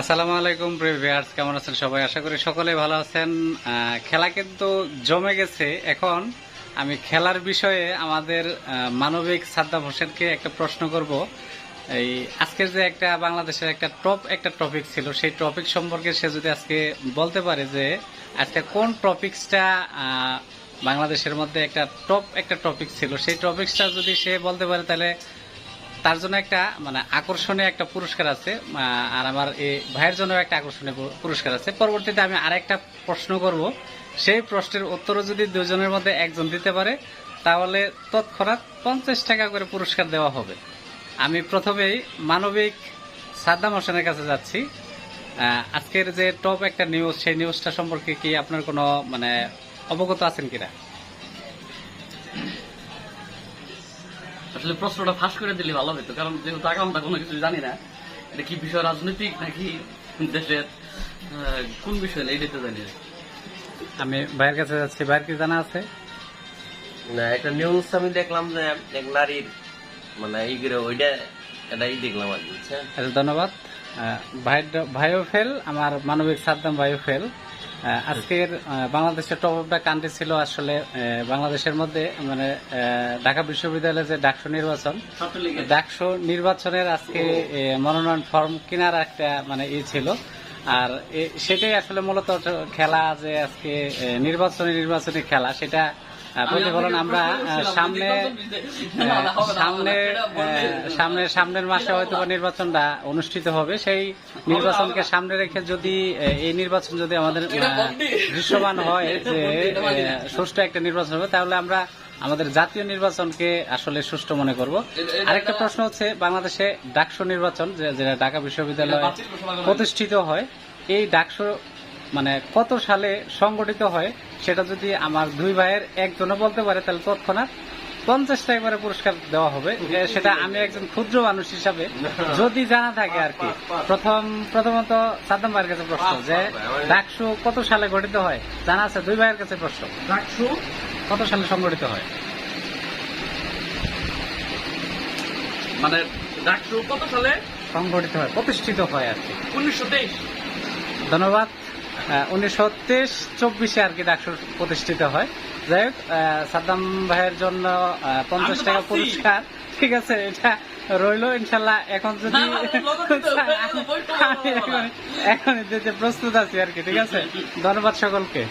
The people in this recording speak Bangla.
আসসালামু আলাইকুম প্রিভিয়ার্স কেমন আছেন সবাই? আশা করি সকলে ভালো আছেন। খেলা কিন্তু জমে গেছে। এখন আমি খেলার বিষয়ে আমাদের মানবিক সাদ্দাম হোসেনকে একটা প্রশ্ন করব। এই আজকের যে একটা বাংলাদেশের একটা টপ, একটা টপিক ছিল, সেই টপিক সম্পর্কে সে যদি আজকে বলতে পারে যে আজকে কোন টপিকসটা বাংলাদেশের মধ্যে একটা টপ, একটা টপিক ছিল, সেই টপিকসটা যদি সে বলতে পারে, তাহলে তার জন্য একটা মানে আকর্ষণীয় একটা পুরস্কার আছে আর আমার এই ভাইয়ের জন্য একটা আকর্ষণীয় পুরস্কার আছে। পরবর্তীতে আমি আরেকটা প্রশ্ন করব। সেই প্রশ্নের উত্তরও যদি দুজনের মধ্যে একজন দিতে পারে, তাহলে তৎক্ষণাৎ পঞ্চাশ টাকা করে পুরস্কার দেওয়া হবে। আমি প্রথমেই মানবিক সাদ্দাম হোসেনের কাছে যাচ্ছি। আজকের যে টপ একটা নিউজ, সেই নিউজটা সম্পর্কে কি আপনার কোনো মানে অবগত আছেন কিনা? আসলে প্রশ্নটা ফাঁস করে দিলে ভালো হতো কারণ যেহেতু আগে আমরা কোনো কিছু জানি না এটা কি বিষয় রাজনৈতিক নাকি দেশের কোন বিষয় এইটা তো জানি আমি ভাইয়ের কাছে যাচ্ছি ভাইয়ের কি জানা আছে? না একটা নিউজ আমি দেখলাম যে এক নারীর মানে এই করে ওইটা এটাই দেখলাম আর কি আচ্ছা ধন্যবাদ। ভাই ভাইও ফেল আমার মানবিক সাদ্দাম ভাইও ফেল আজকের বাংলাদেশের টপ অফ দ্য কান্ট্রি ছিল আসলে বাংলাদেশের মধ্যে মানে ঢাকা বিশ্ববিদ্যালয়ে যে ডাকসু নির্বাচন ডাকসু নির্বাচনের আজকে মনোনয়ন ফর্ম কেনার একটা মানে ই ছিল। আর সেটাই আসলে মূলত খেলা যে আজকে নির্বাচনী নির্বাচনী খেলা সেটা প্রতিফলন আমরা সামনে আহ, সামনে সামনে সামনের মাসে হয়তো নির্বাচনটা অনুষ্ঠিত হবে। সেই নির্বাচনকে সামনে রেখে যদি এই নির্বাচন যদি আমাদের দৃশ্যমান হয় যে সুষ্ঠু একটা নির্বাচন হবে তাহলে আমরা আমাদের জাতীয় নির্বাচনকে আসলে সুষ্ঠু মনে করব। আরেকটা প্রশ্ন হচ্ছে বাংলাদেশে ডাকসু নির্বাচন যেটা ঢাকা বিশ্ববিদ্যালয়ে প্রতিষ্ঠিত হয় এই ডাকসু মানে কত সালে সংগঠিত হয় সেটা যদি আমার দুই ভাইয়ের একজনও বলতে পারে তাহলে তৎক্ষণাৎ পঞ্চাশ টাকা করে পুরস্কার দেওয়া হবে। সেটা আমি একজন ক্ষুদ্র মানুষ হিসাবে যদি জানা থাকে আর কি। প্রথম প্রথমত সাদ্দাম ভাইয়ের কাছে প্রশ্ন যে ডাকসু কত সালে গঠিত হয়? জানা আছে দুই ভাইয়ের কাছে প্রশ্ন। ডাকসু? কত সালে সংগঠিত হয়? মানে ডাকসু কত সালে? সংগঠিত হয় প্রতিষ্ঠিত হয় আর কি। উনিশশো তেইশ। ধন্যবাদ। উনিশশো তেইশ চব্বিশে আর কি ডাকসুর প্রতিষ্ঠিত হয়। যাই হোক আহ, সাদ্দাম ভাইয়ের জন্য পঞ্চাশ টাকা। পুরস্কার। ঠিক আছে এটা রইল ইনশাল্লাহ এখন যদি এখন এখন দিতে প্রস্তুত আছি আর কি ঠিক আছে? ধন্যবাদ সকলকে।